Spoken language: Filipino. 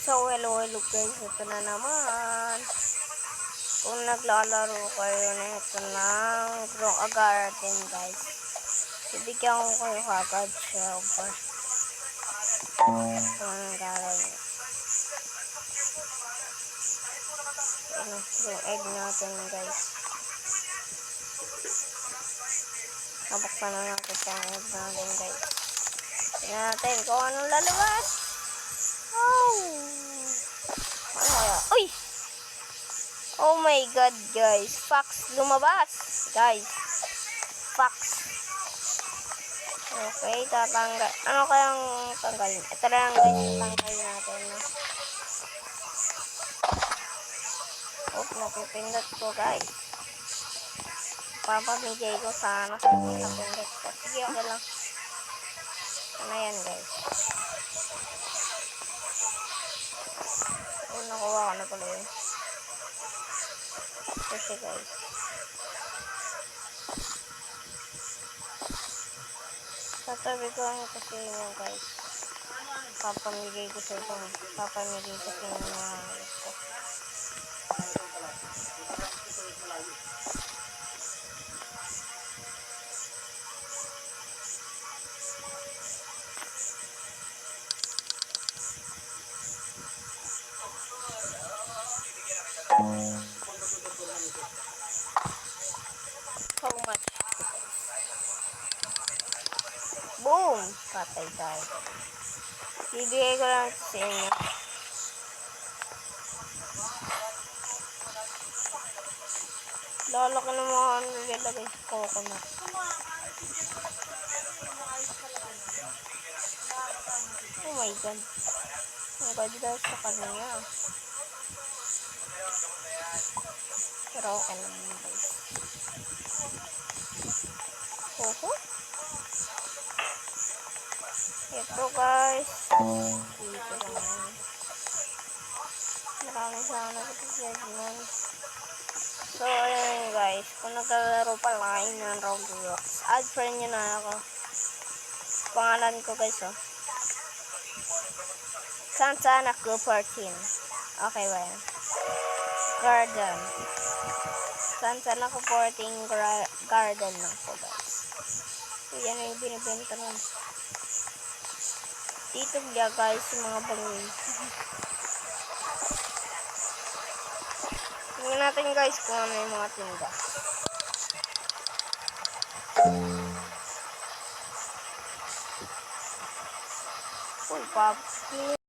So, hello, hello guys. Ito na naman. Kung naglalaro kayo na ito ng Grow a Garden, guys. Ibigyan ko kayo kagad silver. Ito ang gagawin. Ano, yung egg natin, guys. Nabuksan na natin sa egg natin, guys. Tingnan natin kung anong lalabas. Oh! Uy! Oh my god, guys. Fox lumabas. Guys. Fox. Okay, tatanggal. Ano kayang tanggalin? Ito na lang, guys. Tanggalin natin. No? Oh, napipindot ko, guys. Papamigay ko sana sa napindot ko. Sige, okay lang. Ano yan, guys? Na pala yun. Kasi guys. Tatabi ko ang kasi yun guys. Papamigay ko sa ito. Papamigay ko sa mga. How much? Boom! Patay tayo. Bibigay ko lang sa inyo. Lalaki ng mga ano sa coconut. Oh my god. Ang ganda sa kanya. Pero okay lang yun guys. Oho. Ito guys. Dito lang. Maraming sana nag-segment. So, ayun guys. Kung naglalaro pa lang kayo ng Roblox, add friend nyo na ako. Pangalan ko guys oh. Santa ko 14. Okay yan? Garden. Santa ko 14 gra- garden lang po guys. So, yan yung binibenta nun. Dito niya guys yung mga bangin. Tingnan natin guys kung ano yung mga tinda. Uy, pop.